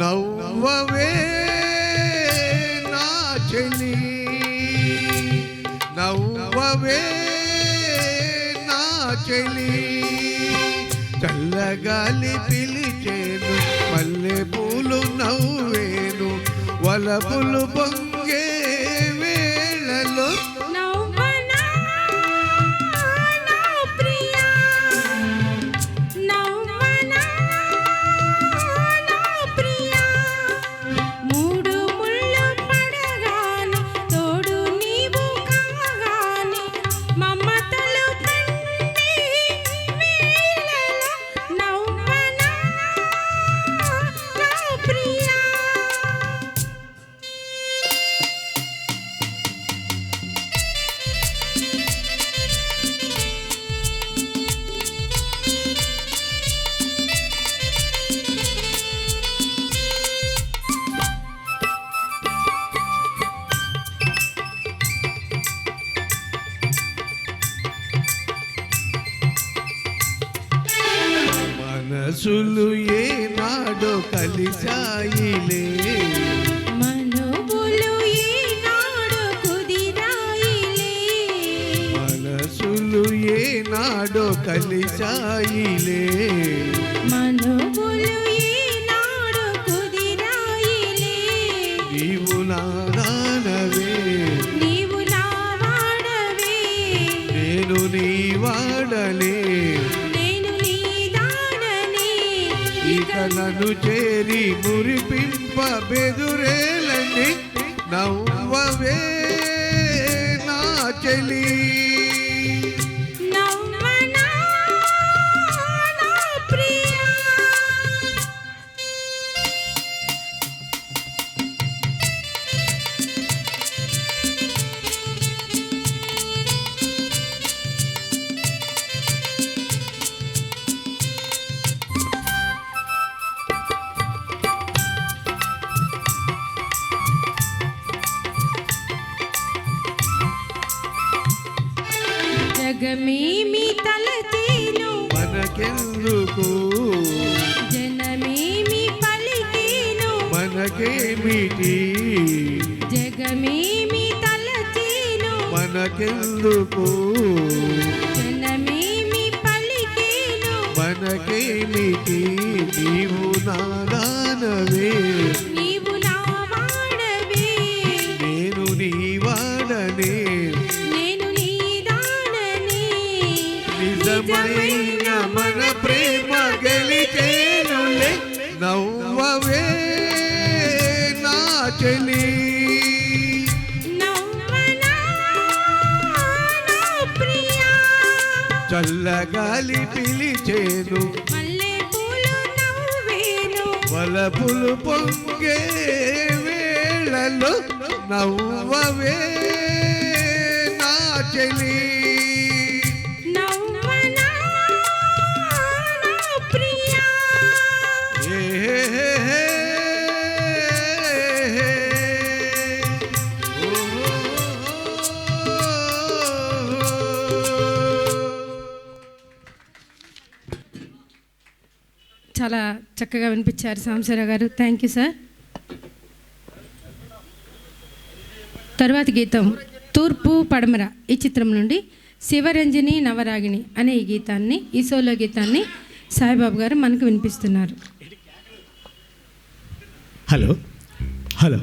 నవ్వవే నా చెలి నవ్వవే నా చెలి చల్లగాలి పిలిచేను పల్లె పూలు నవ్వే వలపులు పొంగే మనసులు ఏనాడో కలిసాయిలే మనవులు ఈనాడు కుదిరాయిలే. మనసులు ఏనాడో కలిసాయిలే నన్ను చేరి మురిపింప బెదురేలని నవ్వవే నా చెలి. జగమేమి తలచేను మనకెందుకు? జనమేమి పలికేను మనకేమిటి జగమేమి తలచేను మనకెందుకు? జనమేమి పలికేను మనకేమిటి నీవు నాదానవే నిజమైన మన ప్రేమ గెలిచేనులే. నవ్వవే నా చెలి. చల్లగాలి పిలిచేను. వలపులు పొంగే వేళలో నవ్వవే నా చెలి. చాలా చక్కగా వినిపించారు సాంబశివరావు గారు. థ్యాంక్ యూ సార్ తరువాతి గీతం తూర్పు పడమర ఈ చిత్రం నుండి శివరంజని నవరాగిణి అనే ఈ గీతాన్ని ఈ సోలో గీతాన్ని సాయిబాబు గారు మనకు వినిపిస్తున్నారు. Hello hello